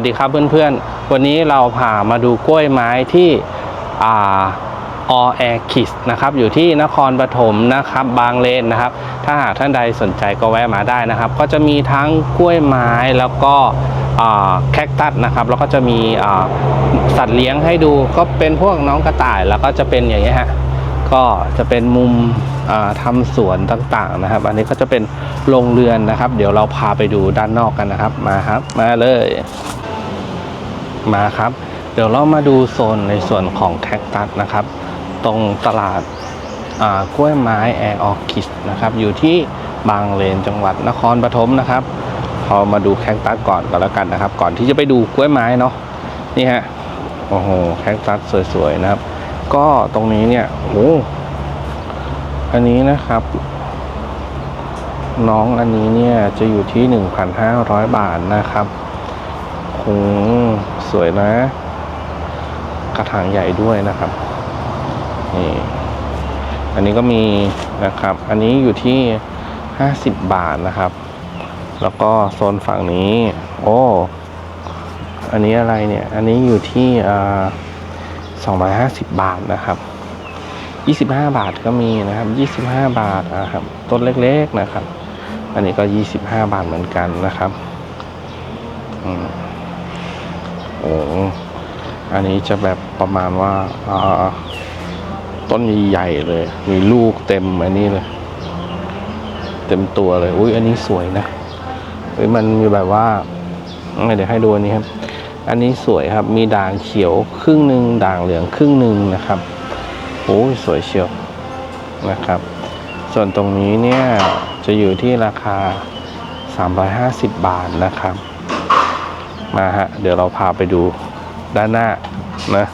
วัสดีครับเพื่อนๆ วันนี้เราพามาดูกล้วยไม้ที่อ่าอแอคิสนะครับอยู่ที่นครปฐมนะครับบางเลนนะครับ ถ้าหากท่านใดสนใจก็แวะมาได้นะครับ ก็จะมีทั้งกล้วยไม้แล้วก็แคคตัสนะครับแล้วก็จะมีสัตว์เลี้ยงให้ดูก็เป็นพวกน้องกระต่ายแล้วก็จะเป็นอย่างนี้ฮะก็จะเป็นมุมอ่าทำสวนต่างๆนะครับ อันนี้ก็จะเป็นโรงเรือนนะครับ เดี๋ยวเราพาไปดูด้านนอกกันนะครับมาครับมาเลย มาครับ เดี๋ยวเรามาดูโซนในส่วนของแคคตัสนะครับ ตรงตลาดกล้วยไม้แอร์ออคิสนะครับอยู่ที่บางเลนจังหวัดนครปฐมนะครับเรามาดูแคคตัสก่อนก็แล้วกันนะครับ ก่อนที่จะไปดูกล้วยไม้เนาะนี่ฮะโอ้โหแคคตัสสวยๆนะครับ ก็ตรงนี้เนี่ยโอ้อันนี้นะครับ น้องอันนี้เนี่ยจะอยู่ที่ 1,500 บาทนะครับโอ้ สวยนะ กระถางใหญ่ด้วยนะครับนี่อันนี้ก็มีนะครับ อันนี้อยู่ที่ 50 บาทนะครับ แล้วก็โซนฝั่งนี้ โอ้อันนี้อะไรเนี่ย อันนี้อยู่ที่อ่า250บาทนะครับ25บาทก็มีนะครับ25บาทนะครับ ต้นเล็กๆนะครับ อันนี้ก็25บาทเหมือนกันนะครับ อืม โอ้อันนี้จะแบบประมาณว่าอ่าต้นใหญ่เลย มีลูกเต็มอันนี้เลย เต็มตัวเลย อุ้ยอันนี้สวยนะเฮ้ยมันมีแบบว่าเดี๋ยวให้ดูอันนี้ครับ อันนี้สวยครับ มีด่างเขียวครึ่งหนึ่งด่างเหลืองครึ่งหนึ่งนะครับโอ้ยสวยเชียวนะครับ ส่วนตรงนี้เนี่ยจะอยู่ที่ราคา 350 บาทนะครับ มาฮะ เดี๋ยวเราพาไปดูด้านหน้านะ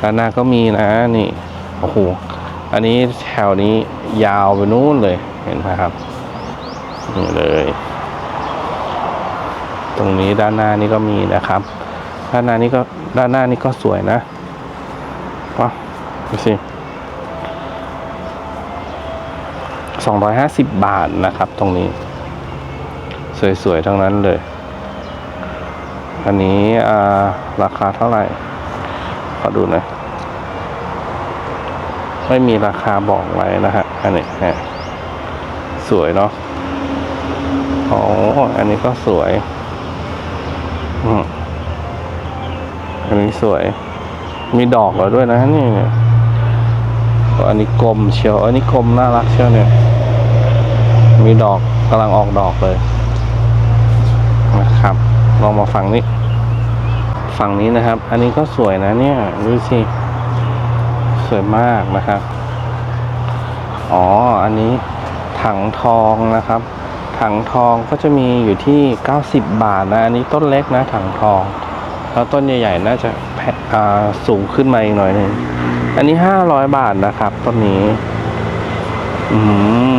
ด้านหน้าก็มีนะนี่โอ้โหอันนี้แถวนี้ยาวไปนู้นเลยเห็นไหมครับนี่เลย ตรงนี้ด้านหน้านี่ก็มีนะครับ ด้านหน้านี่ก็ด้านหน้านี่ก็สวยนะว้าดูสิสองร้อยห้าสิบบาทนะครับ ตรงนี้ สวยๆทั้งนั้นเลย อันนี้อ่าราคาเท่าไหร่ ขอดูหน่อยไม่มีราคาบอกไว้นะฮะ อันนี้ฮะสวยเนาะอ๋อ อันนี้ก็สวย อืมอันนี้สวย มีดอกแล้วด้วยนะนี่เนี่ยอันนี้กลมเชียว อันนี้กลมน่ารักเชียวเนี่ย มีดอกกำลังออกดอกเลย นะครับ ลองมาฝั่งนี้ ฝั่งนี้นะครับ อันนี้ก็สวยนะเนี่ยดูสิสวยมากนะครับ อ๋อ อันนี้ถังทองนะครับ ถังทองก็จะมีอยู่ที่ 90 บาทนะ อันนี้ต้นเล็กนะ ถังทอง แล้วต้นใหญ่ๆ น่าจะแพะสูงขึ้นมาอีกหน่อยหนึ่ง อันนี้ 500 บาทนะครับต้นนี้ อืม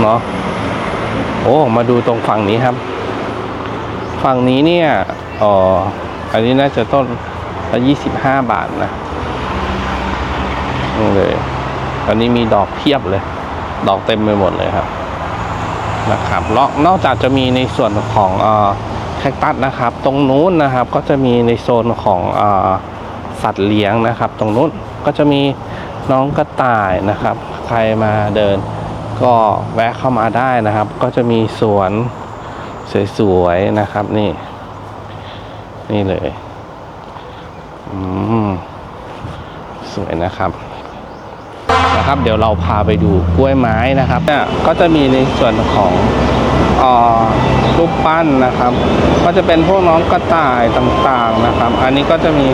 เนาะ โอ้ มาดูตรงฝั่งนี้ครับ ฝั่งนี้เนี่ย อ๋อ อันนี้น่าจะต้นละ25บห้าบาทนะนี่เลยอันนี้มีดอกเพียบเลย ดอกเต็มไปหมดเลยครับ นะครับแล้วนอกจากจะมีในส่วนของเอ่อแคคตัสนะครับ ตรงนู้นนะครับ ก็จะมีในโซนของเอ่อสัตว์เลี้ยงนะครับ ตรงนู้นก็จะมีน้องกระต่ายนะครับ ใครมาเดินก็แวะเข้ามาได้นะครับ ก็จะมีสวนสวยๆนะครับนี่ นี่เลย อืม สวยนะครับ นะครับ เดี๋ยวเราพาไปดูกล้วยไม้นะครับเนี่ยก็จะมีในส่วนของอ่อรูปปั้นนะครับ ก็จะเป็นพวกน้องกระต่ายต่างๆนะครับ อันนี้ก็จะมี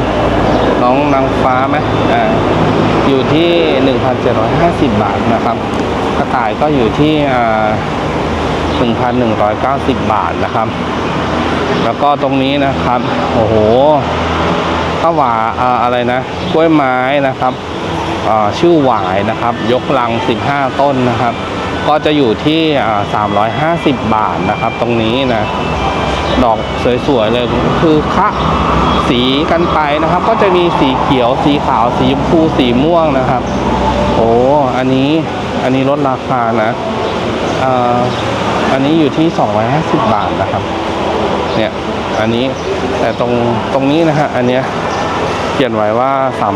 น้องนางฟ้าไหมอ่าอยู่ที่ 1,750 บาทนะครับ กระต่ายก็อยู่ที่อ่า1,190 บาทนะครับ แล้วก็ตรงนี้นะครับ โอ้โหข้าวหวาอ่าอะไรนะกล้วยไม้นะครับชื่อหวายนะครับ ยกลัง 15 ต้นนะครับ ก็จะอยู่ที่อ่า350 บาทนะครับ ตรงนี้นะดอกสวยๆเลยคือคะสีกันไปนะครับ ก็จะมีสีเขียวสีขาวสีชมพูสีม่วงนะครับ โอ้อันนี้อันนี้ลดราคานะอ,อันนี้อยู่ที่ 250 บาทนะครับ เนี่ยอันนี้แต่ตรงตรงนี้นะฮะอันเนี้ยเขียนไว้ว่า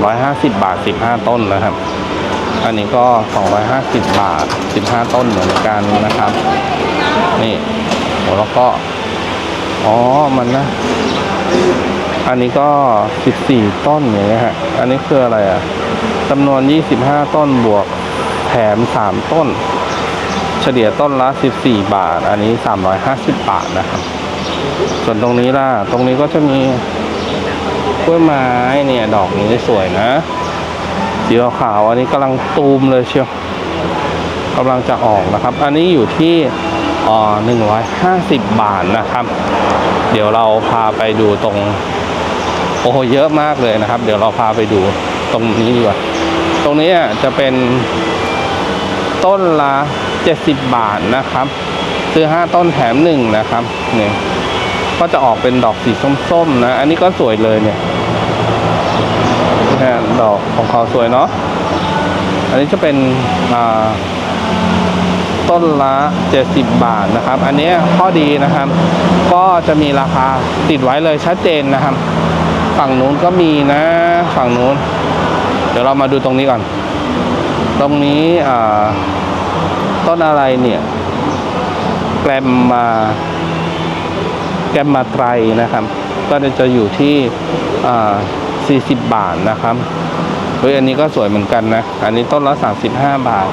350 บาท 15 ต้นนะครับ อันนี้ก็ 250 บาท 15 ต้นเหมือนกันนะครับ นี่โหแล้วก็ อ๋อมันนะ อันนี้ก็ 14 ต้นอย่างเงี้ยฮะอันนี้คืออะไรอะจำนวน 25 ต้นบวกแถม 3 ต้น เฉลี่ยต้นละ 14 บาท อันนี้ 350 บาทนะครับ ส่วนตรงนี้ล่ะ ตรงนี้ก็จะมีกล้วยไม้เนี่ย ดอกนี้สวยนะ สีขาวอันนี้กำลังตูมเลยเชียวกำลังจะออกนะครับ อันนี้อยู่ที่อ่อ150บาทนะครับ เดี๋ยวเราพาไปดูตรง โอ้โหเยอะมากเลยนะครับ เดี๋ยวเราพาไปดูตรงนี้ดีกว่า ตรงนี้จะเป็นต้นละ70บาทนะครับ ซื้อ5ต้นแถมหนึ่งนะครับเนี่ย ก็จะออกเป็นดอกสีส้มๆนะ อันนี้ก็สวยเลยเนี่ยดอกของเขาสวยเนาะ อันนี้จะเป็นอ่าต้นละ 70 บาทนะครับ อันนี้ข้อดีนะครับ ก็จะมีราคาติดไว้เลยชัดเจนนะครับ ฝั่งนู้นก็มีนะ ฝั่งนู้น เดี๋ยวเรามาดูตรงนี้ก่อน ตรงนี้ต้นอะไรเนี่ย แกรมมา แกมมาไตรนะครับ ก็จะอยู่ที่ 40 บาทนะครับเฮ้ยอันนี้ก็สวยเหมือนกันนะ อันนี้ต้นละ 35 บาท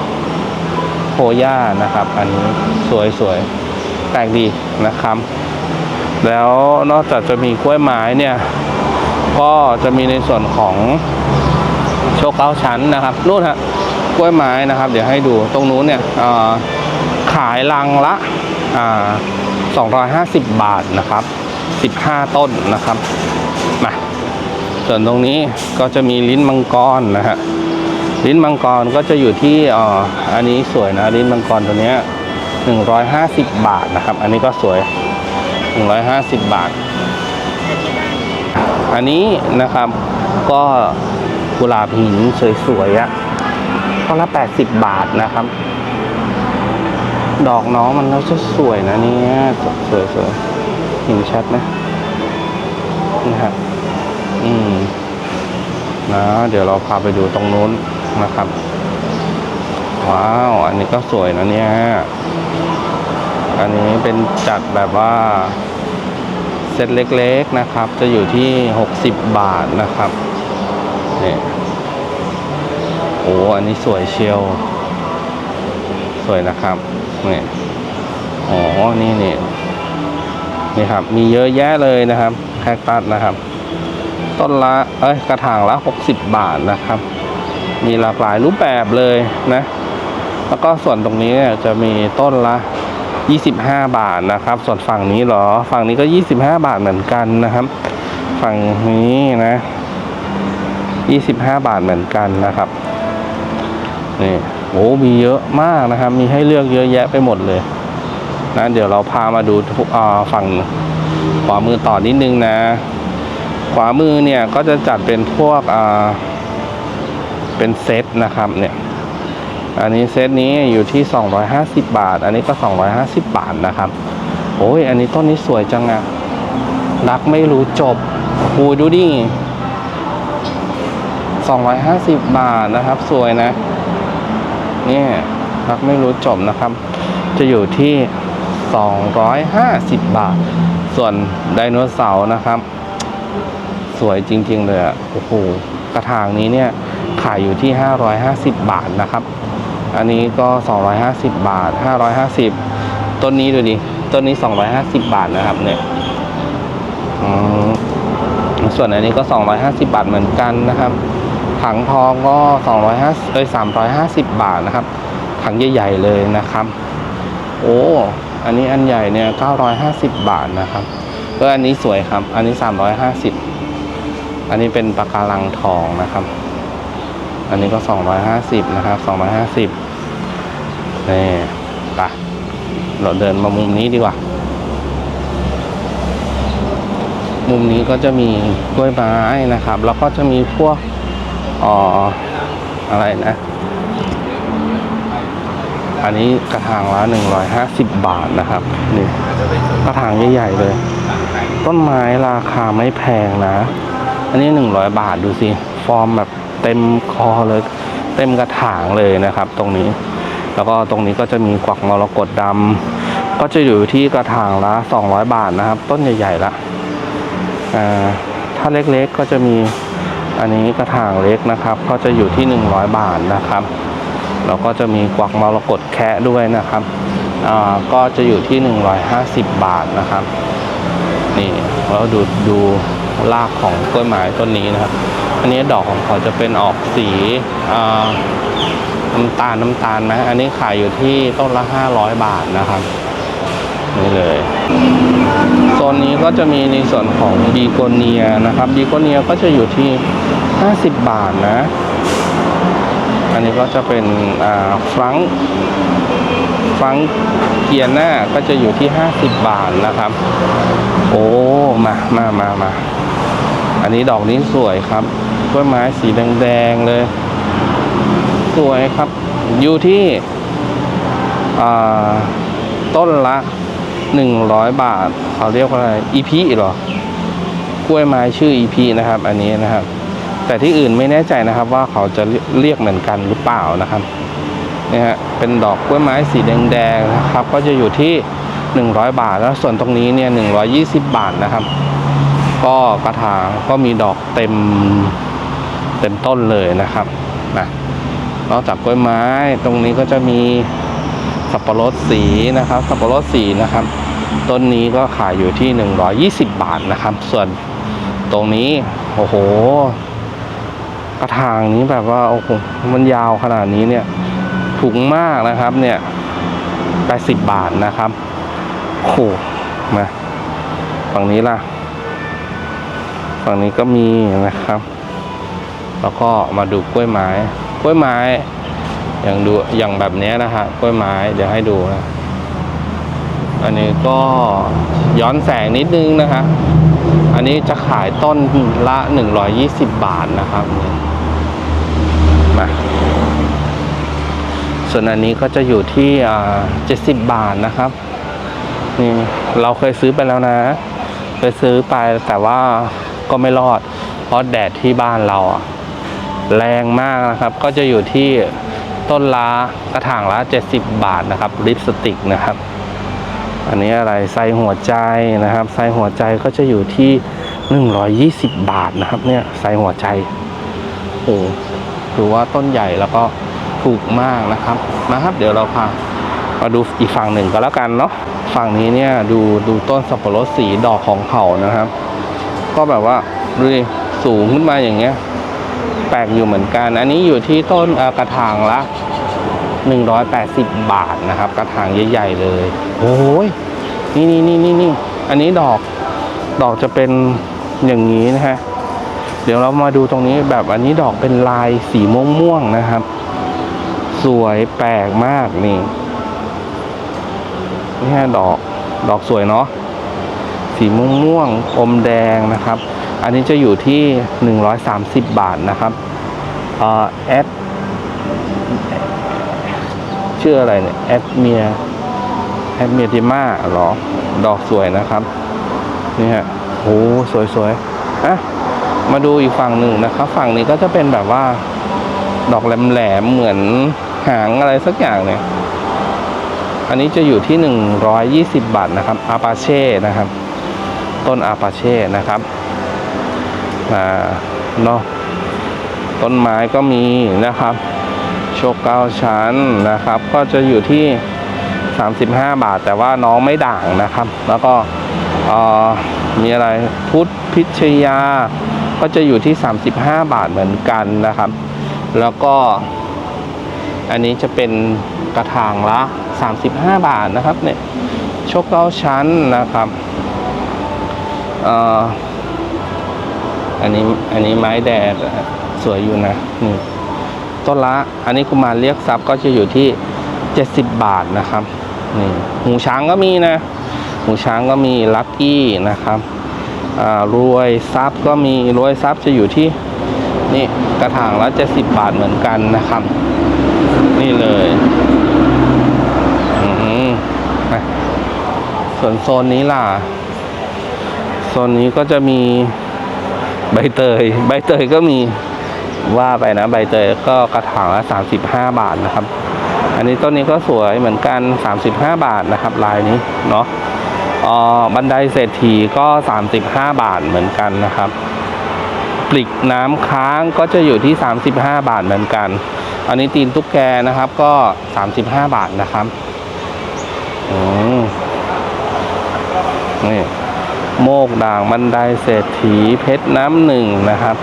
โพย่านะครับ อันนี้สวยสวยแปลกดีนะครับ แล้วนอกจากจะมีกล้วยไม้เนี่ย ก็จะมีในส่วนของโชว์เก้าชั้นนะครับนู่นฮะกล้วยไม้นะครับ เดี๋ยวให้ดูตรงนู้นเนี่ยขายลังละอ่า 250 บาทนะครับ 15 ต้นนะครับมาส่วนตรงนี้ก็จะมีลิ้นมังกรนะฮะลิ้นมังกรก็จะอยู่ที่อ่ออันนี้สวยนะลิ้นมังกรตัวเนี้ย150 บาทนะครับ อันนี้ก็สวย 150 บาท อันนี้นะครับก็กุหลาบหินสวยๆอะก็ละ 80 บาทนะครับ ดอกน้องมันก็จะสวยนะเนี่ยสวยๆเห็นชัดไหมนี่ครับอืมนะเดี๋ยวเราพาไปดูตรงนู้นนะครับ ว้าว อันนี้ก็สวยนะเนี่ย อันนี้เป็นจัดแบบว่า เซตเล็กๆนะครับ จะอยู่ที่ 60 บาทนะครับ นี่ โอ้ อันนี้สวยเชียว วยนะครับนี่อ๋อ นี่นี่นี่ครับ มีเยอะแยะเลยนะครับแคคตัสนะครับ ต้นละ เอ้ย กระถางละ 60 บาทนะครับ มีหลากหลายรูปแบบเลยนะ แล้วก็ส่วนตรงนี้เนี่ยจะมีต้นละ 25 บาทนะครับ ส่วนฝั่งนี้เหรอ ฝั่งนี้ก็ 25 บาทเหมือนกันนะครับ ฝั่งนี้นะ 25 บาทเหมือนกันนะครับ นี่ โอ้มีเยอะมากนะครับ มีให้เลือกเยอะแยะไปหมดเลยนะเดี๋ยวเราพามาดูฝั่งขวามือต่อนิดนึงนะ ขวามือเนี่ยก็จะจัดเป็นพวกเป็นเซตนะครับเนี่ยอันนี้เซตนี้อยู่ที่ 250 บาท อันนี้ก็ 250 บาทนะครับ โอ้ย อันนี้ต้นนี้สวยจังอะรักไม่รู้จบโอ้ยดูดิ250 บาทนะครับ สวยนะ เนี่ยรักไม่รู้จบนะครับ จะอยู่ที่ 250 บาท ส่วนไดโนเสาร์นะครับ สวยจริง ๆ เลยอะโอ้โหกระถางนี้เนี่ยขายอยู่ที่ 550 บาทนะครับ อันนี้ก็ 250 บาท 550 ต้นนี้ดูดิต้นนี้ 250 บาทนะครับเนี่ยอืมส่วนอันนี้ก็ 250 บาทเหมือนกันนะครับ ถังทองก็250เอ้ย350 บาทนะครับ ถังใหญ่ๆเลยนะครับ โอ้ อันนี้อันใหญ่เนี่ย950 บาทนะครับก็อันนี้สวยครับ อันนี้ 350 อันนี้เป็นปะการังทองนะครับ อันนี้ก็ 250 นะครับ 250นี่ไปเราเดินมามุมนี้ดีกว่า มุมนี้ก็จะมีกล้วยไม้นะครับ แล้วก็จะมีพวก อ๋ออะไรนะ อันนี้กระถางละ150บบาทนะครับ นี่กระถางใหญ่ๆเลย ต้นไม้ราคาไม่แพงนะ อันนี้หนึ่งร้อยบาทดูสิ ฟอร์มแบบเต็มคอเลย เต็มกระถางเลยนะครับ ตรงนี้ แล้วก็ตรงนี้ก็จะมีกวักมรกตดำก็จะอยู่ที่กระถางละ200บาทนะครับ ต้นใหญ่ๆละอ่าถ้าเล็กๆก็จะมี อันนี้กระถางเล็กนะครับ ก็จะอยู่ที่ 100 บาทนะครับ แล้วก็จะมีกวักมรกตแคะด้วยนะครับอ่าก็จะอยู่ที่ 150 บาทนะครับ นี่แล้วดูดูรากของกล้วยไม้ต้นนี้นะครับ อันนี้ดอกของเขาจะเป็นออกสีอ่าน้ำตาลน้ำตาลนะ อันนี้ขายอยู่ที่ต้นละ 500 บาทนะครับ นี่เลยโซนนี้ก็จะมีในส่วนของบีโกเนียนะครับบีโกเนียก็จะอยู่ที่ 50 บาทนะ อันนี้ก็จะเป็นฟรังฟรังเกียร์หน้าก็จะอยู่ที่ 50 บาทนะครับ โอ้ มามามามา อันนี้ดอกนี้สวยครับกล้วยไม้สีแดงๆเลย สวยครับ อยู่ที่ต้นละ 100บาทเขาเรียกว่าอะไรอีพีหรอกล้วยไม้ชื่ออีพีนะครับ อันนี้นะครับ แต่ที่อื่นไม่แน่ใจนะครับ ว่าเขาจะเรียกเหมือนกันหรือเปล่านะครับเนี่ยฮะเป็นดอกกล้วยไม้สีแดงๆนะครับ ก็จะอยู่ที่ 100 บาทแล้วส่วนตรงนี้เนี่ย120 บาทนะครับ ก็กระถางก็มีดอกเต็มเต็มต้นเลยนะครับนะนอกจากกล้วยไม้ตรงนี้ก็จะมี สับปะรดสีนะครับสับปะรดสีนะครับ ต้นนี้ก็ขายอยู่ที่ 120 บาทนะครับ ส่วนตรงนี้โอ้โห กระถางนี้แบบว่าโอ้โหมันยาวขนาดนี้เนี่ยถูกมากนะครับเนี่ย80 บาทนะครับโอ้โหมาฝั่งนี้ล่ะ ฝั่งนี้ก็มีนะครับ แล้วก็มาดูกล้วยไม้ กล้วยไม้ อย่างดูอย่างแบบนี้นะฮะกล้วยไม้เดี๋ยวให้ดูนะอันนี้ก็ย้อนแสงนิดนึงนะฮะอันนี้จะขายต้นละ 120 บาทนะครับมาส่วนอันนี้ก็จะอยู่ที่อ่า70บบาทนะครับนี่เราเคยซื้อไปแล้วนะ ไปซื้อไปแต่ว่าก็ไม่รอด เพราะแดดที่บ้านเราแรงมากนะครับ ก็จะอยู่ที่ ต้นละกระถางละ 70 บาทนะครับลิปสติกนะครับ อันนี้อะไรไซหัวใจนะครับไซหัวใจก็จะอยู่ที่ 120 บาทนะครับเนี่ยไซหัวใจโอ้ถือว่าต้นใหญ่แล้วก็ถูกมากนะครับนะครับ เดี๋ยวเราพามาดูอีกฝั่งหนึ่งก็แล้วกันเนาะฝั่งนี้เนี่ยดูดูต้นสับปะรดสีดอกของเขานะครับ ก็แบบว่าดูดิสูงขึ้นมาอย่างเงี้ย แปลกอยู่เหมือนกัน อันนี้อยู่ที่ต้นเอ่อกระถางละ 180 บาทนะครับ กระถางใหญ่ๆเลย โอ้ยนี่นี่นี่นี่นี่อันนี้ดอกดอกจะเป็นอย่างนี้นะฮะเดี๋ยวเรามาดูตรงนี้แบบอันนี้ดอกเป็นลายสีม่วงๆนะครับ สวยแปลกมากนี่นี่ฮะดอกดอกสวยเนาะสีม่วงๆอมแดงนะครับ อันนี้จะอยู่ที่ 130 บาทนะครับเอ่อแอดชื่ออะไรเนี่ยแอดเมียแอดเมียติมาหรอ ดอกสวยนะครับ นี่ฮะโอ้สวยๆอะมาดูอีกฝั่งหนึ่งนะครับ ฝั่งนี้ก็จะเป็นแบบว่า ดอกแหลมๆเหมือนหางอะไรสักอย่างเนี่ย อันนี้จะอยู่ที่ 120 บาทนะครับอาปาเช่นะครับ ต้นอาปาเช่นะครับ อ่าเนาะต้นไม้ก็มีนะครับ โชคเก้าชั้นนะครับ ก็จะอยู่ที่ 35 บาท แต่ว่าน้องไม่ด่างนะครับ แล้วก็มีอะไรพุทธพิชยา ก็จะอยู่ที่ 35 บาทเหมือนกันนะครับ แล้วก็ อันนี้จะเป็นกระถางละ 35 บาทนะครับเนี่ยโชคเก้าชั้นนะครับเอ่อ อันนี้อันนี้ไม้แดดสวยอยู่นะนี่ต้นละ อันนี้กุมารเรียกทรัพย์ก็จะอยู่ที่ 70 บาทนะครับนี่หูช้างก็มีนะ หูช้างก็มีลัคกี้นะครับอ่ารวยทรัพย์ก็มีรวยทรัพย์จะอยู่ที่นี่กระถางละ70บบาทเหมือนกันนะครับ นี่เลยอืมอะส่วนโซนนี้ล่ะ โซนนี้ก็จะมี ใบเตย ใบเตยก็มีว่าไปนะ ใบเตยก็กระถางละ35บห้าบาทนะครับ อันนี้ต้นนี้ก็สวยเหมือนกัน35บห้าบาทนะครับ ลายนี้เนาะอ่อบันไดเศรษฐีก็ 35 บาทเหมือนกันนะครับ ปลิกน้ำค้างก็จะอยู่ที่ 35 บาทเหมือนกัน อันนี้ตีนตุ๊กแกนะครับก็ 35 บาทนะครับ อืมนี่ มกด่างบันไดเศรษฐีเพชรน้ำหนึ่งนะครับ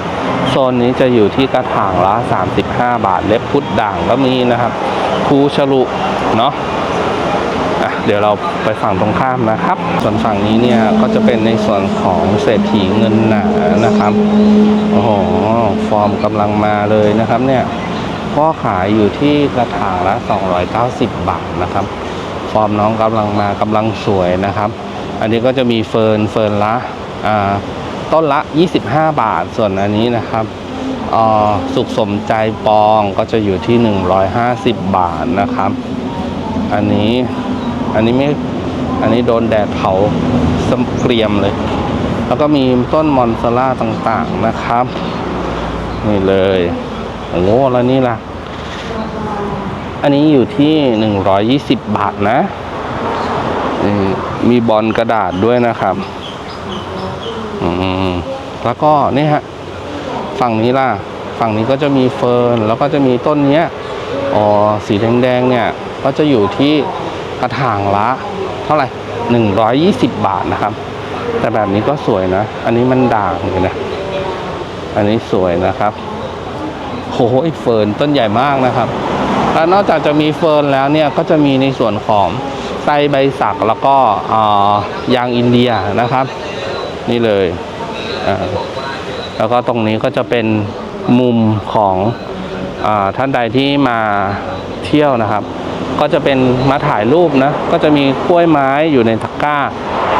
โซนนี้จะอยู่ที่กระถางละ 35 บาท เล็บพุดด่างก็มีนะครับภูฉลุเนาะะเดี๋ยวเราไปฝั่งตรงข้ามนะครับ ส่วนฝั่งนี้เนี่ยก็จะเป็นในส่วนของเศรษฐีเงินหนานะครับโอ้โหฟอร์มกำลังมาเลยนะครับเนี่ยก็ขายอยู่ที่กระถางละ 290 บาทนะครับ ฟอร์มน้องกำลังมากำลังสวยนะครับ อันนี้ก็จะมีเฟิร์นเฟิร์นละอ่าต้นละ 25 บาทส่วนอันนี้นะครับอ่าสุขสมใจปองก็จะอยู่ที่ 150 บาทนะครับ อันนี้อันนี้ไม่อันนี้โดนแดดเผาสมเกรียมเลย แล้วก็มีต้นมอนซาร่าต่างๆนะครับ นี่เลยโอ้โหแล้วนี่ล่ะ อันนี้อยู่ที่ 120 บาทนะนี่ มีบอลกระดาษด้วยนะครับ อืมแล้วก็นี่ฮะ ฝั่งนี้ล่ะ ฝั่งนี้ก็จะมีเฟิร์น แล้วก็จะมีต้นเนี้ย อ๋อ สีแดงๆเนี่ย ก็จะอยู่ที่กระถางละ เท่าไหร่ 120 บาทนะครับ แต่แบบนี้ก็สวยนะ อันนี้มันด่างเลยนะ อันนี้สวยนะครับโอ้โหเฟิร์นต้นใหญ่มากนะครับ แล้วนอกจากจะมีเฟิร์นแล้วเนี่ย ก็จะมีในส่วนของ ไส้ใบสักแล้วก็ยางอินเดียนะครับ นี่เลยแล้วก็ตรงนี้ก็จะเป็นมุมของอท่านใดที่มาเที่ยวนะครับ ก็จะเป็นมาถ่ายรูปนะ ก็จะมีกล้วยไม้อยู่ในตะกร้า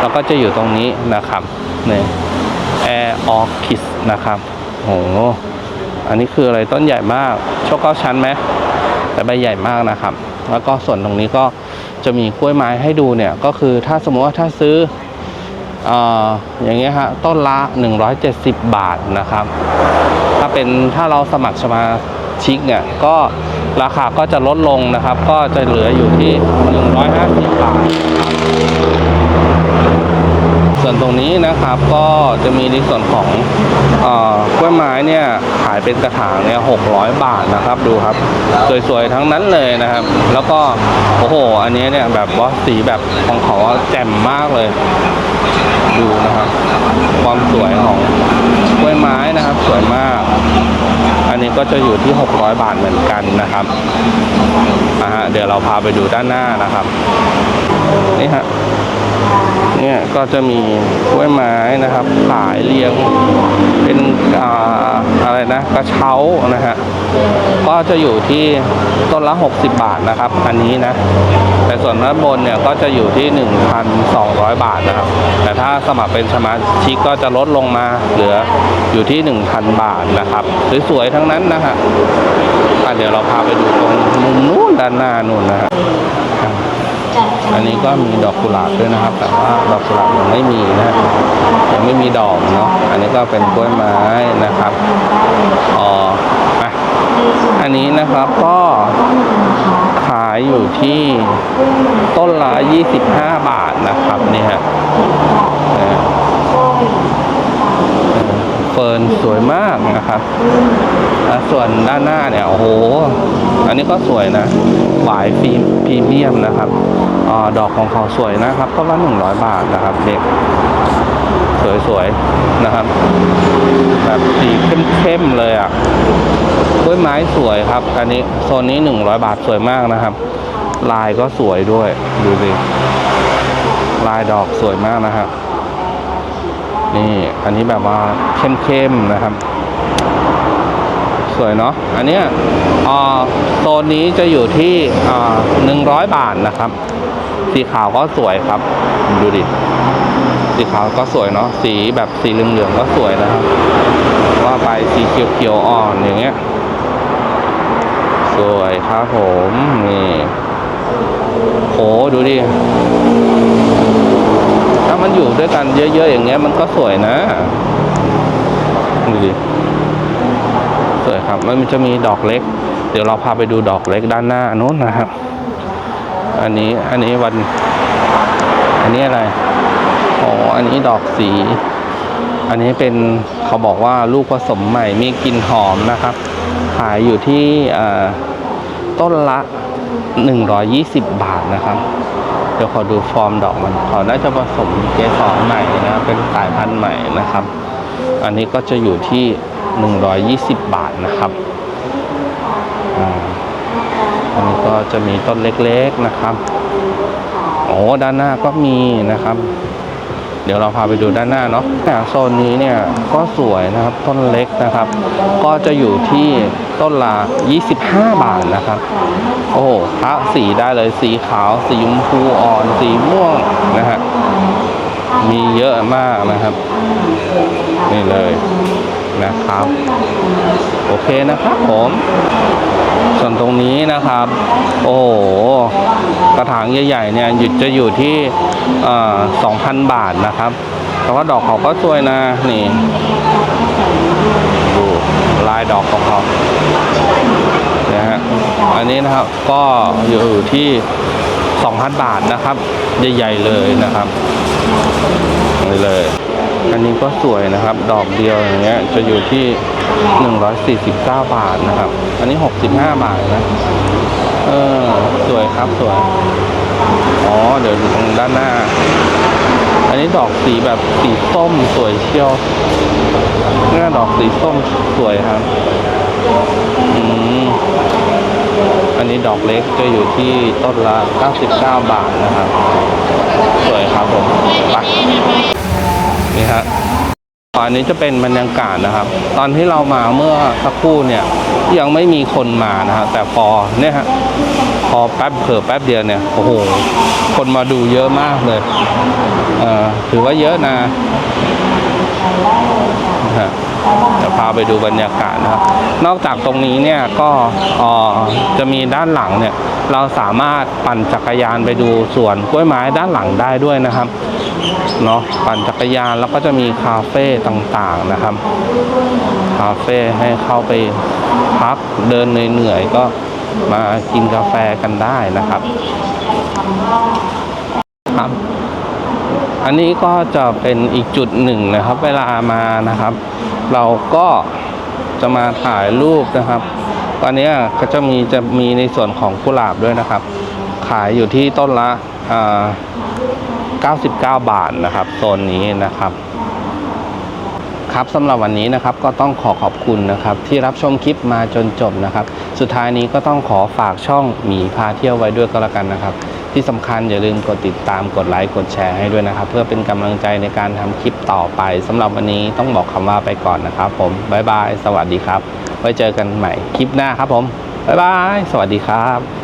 แล้วก็จะอยู่ตรงนี้นะครับเนี่ยแอร์ออคิสนะครับโอ้โหอันนี้คืออะไรต้นใหญ่มากโชคเก้าชั้นไหมแต่ใบใหญ่มากนะครับ แล้วก็ส่วนตรงนี้ก็ จะมีกล้วยไม้ให้ดูเนี่ยก็คือถ้าสมมติว่าถ้าซื้ออออย่างเงี้ยฮะต้นละ 170 บาทนะครับ ถ้าเป็นถ้าเราสมัครสมาชิกเนี่ยก็ราคาก็จะลดลงนะครับ ก็จะเหลืออยู่ที่ 150 บาทนะครับ ส่วนตรงนี้นะครับก็จะมีในส่วนของกล้วยไม้เนี่ยขายเป็นกระถางเนี่ย600บาทนะครับดูครับ สวยๆทั้งนั้นเลยนะครับ แล้วก็โอ้โห อันนี้เนี่ยแบบว่าสีแบบของเขาแจ่มมากเลย ดูนะครับ ความสวยของกล้วยไม้นะครับ สวยมาก อันนี้ก็จะอยู่ที่ 600 บาทเหมือนกันนะครับอ่าฮะเดี๋ยวเราพาไปดูด้านหน้านะครับนี่ฮะ เนี่ยก็จะมีกล้วยไม้นะครับ ขายเรียงเป็นอ่าอะไรนะกระเช้านะฮะก็จะอยู่ที่ต้นละ 60 บาทนะครับ อันนี้นะ แต่ส่วนด้านบนเนี่ยก็จะอยู่ที่ 1,200 บาทนะครับ แต่ถ้าสมัครเป็นสมาชิกก็จะลดลงมาเหลืออยู่ที่ 1,000 บาทนะครับสวยๆทั้งนั้นนะฮะอะเดี๋ยวเราพาไปดูตรงมุมนู้นด้านหน้านู่นนะฮะ อันนี้ก็มีดอกกุหลาบด้วยนะครับ แต่ว่าดอกกุหลาบยังไม่มีนะยังไม่มีดอกเนาะอันนี้ก็เป็นกล้วยไม้นะครับอ๋ออันนี้นะครับก็ขายอยู่ที่ต้นละ 25 บาทนะครับนี่ฮะเนี่ยเฟิร์นสวยมากนะครับส่วนด้านหน้าเนี่ยโอ้โห อันนี้ก็สวยนะ หวายฟิล์มพรีเมียมนะครับ ดอกของเขาสวยนะครับต้นละหนึ่งร้อยบาทนะครับ เด็ก สวยๆนะครับ แบบสีเข้มๆเลยอะกล้วยไม้สวยครับ อันนี้โซนนี้หนึ่งร้อยบาทสวยมากนะครับ ลายก็สวยด้วยดูสิลายดอกสวยมากนะครับ นี่อันนี้แบบว่าเข้มๆนะครับสวยเนาะ อันเนี้ยอ่าโซนนี้จะอยู่ที่อ่าหนึ่งร้อยบาทนะครับ สีขาวก็สวยครับ ดูดิ สีขาวก็สวยเนาะ สีแบบสีเหลืองๆก็สวยนะครับ ว่าไปสีเขียวๆอ่อนอย่างเงี้ย สวยครับผม นี่โหดูดิ ถ้ามันอยู่ด้วยกันเยอะๆอย่างเงี้ยมันก็สวยนะ ดูดิ สวยครับ มันจะมีดอกเล็ก เดี๋ยวเราพาไปดูดอกเล็กด้านหน้านู้นนะครับ อันนี้อันนี้วัน อันนี้อะไรอ๋ออันนี้ดอกสี อันนี้เป็นเขาบอกว่าลูกผสมใหม่มีกลิ่นหอมนะครับ ขายอยู่ที่อ่าต้นละ 120 บาทนะครับเดี๋ยวขอดูฟอร์มดอกมันเขาน่าจะผสมเกสรใหม่นะเป็นสายพันธุ์ใหม่นะครับ อันนี้ก็จะอยู่ที่ 120 บาทนะครับอ่า อันนี้ก็จะมีต้นเล็กๆนะครับโอ้ด้านหน้าก็มีนะครับ เดี๋ยวเราพาไปดูด้านหน้าเนาะโซนนี้เนี่ยก็สวยนะครับต้นเล็กนะครับ ก็จะอยู่ที่ต้นละ25 บาทนะครับ โอ้โหพระสีได้เลยสีขาว สีชมพูอ่อน สีม่วงนะฮะมีเยอะมากนะครับ นี่เลยนะครับ โอเคนะครับผม ส่วนตรงนี้นะครับ โอ้โหกระถางใหญ่ๆเนี่ยหยุดจะอยู่ที่สองพันบาทนะครับแต่ว่าดอกเขาก็สวยนะนี่ดูลายดอกของเขานะฮะอันนี้นะครับก็อยู่ที่สองพันบาทนะครับ ใหญ่ๆเลยนะครับนี่เลย อันนี้ก็สวยนะครับ ดอกเดียวอย่างเงี้ยจะอยู่ที่ 149 บาทนะครับ อันนี้ 65 บาทนะ เออ สวยครับสวย อ๋อ เดี๋ยวดูตรงด้านหน้า อันนี้ดอกสีแบบสีส้มสวยเชียวเนี่ยดอกสีส้มสวยครับ อืม อันนี้ดอกเล็กจะอยู่ที่ต้นละ 99 บาทนะครับ สวยครับผมไปนี่ฮะ อันนี้จะเป็นบรรยากาศนะครับ ตอนที่เรามาเมื่อสักครู่เนี่ยยังไม่มีคนมานะครับแต่พอเนี่ยฮะพอแป๊บเผลอแป๊บเดียวเนี่ยโอ้โหคนมาดูเยอะมากเลยเอ่อถือว่าเยอะนะฮะจะพาไปดูบรรยากาศนะครับ นอกจากตรงนี้เนี่ยก็อ่อจะมีด้านหลังเนี่ย เราสามารถปั่นจักรยานไปดูสวนกล้วยไม้ด้านหลังได้ด้วยนะครับ เนาะปั่นจักรยานแล้วก็จะมีคาเฟ่ต่างๆนะครับ คาเฟ่ให้เข้าไปพักเดินเหนื่อยๆก็มากินกาแฟกันได้นะครับครับ อันนี้ก็จะเป็นอีกจุดหนึ่งนะครับ เวลามานะครับ เราก็จะมาถ่ายรูปนะครับตอนนี้ก็จะมีจะมีในส่วนของกุหลาบด้วยนะครับ ขายอยู่ที่ต้นละอ่า 99 บาทนะครับโซนนี้นะครับ ครับสำหรับวันนี้นะครับก็ต้องขอขอบคุณนะครับ ที่รับชมคลิปมาจนจบนะครับ สุดท้ายนี้ก็ต้องขอฝากช่องหมีพาเที่ยวไว้ด้วยก็แล้วกันนะครับ ที่สำคัญอย่าลืมกดติดตามกดไลค์กดแชร์ให้ด้วยนะครับ เพื่อเป็นกำลังใจในการทำคลิปต่อไปสำหรับวันนี้ต้องบอกคำว่าไปก่อนนะครับ ผมบ๊ายบายสวัสดีครับ ไว้เจอกันใหม่คลิปหน้าครับผมบ๊ายบายสวัสดีครับ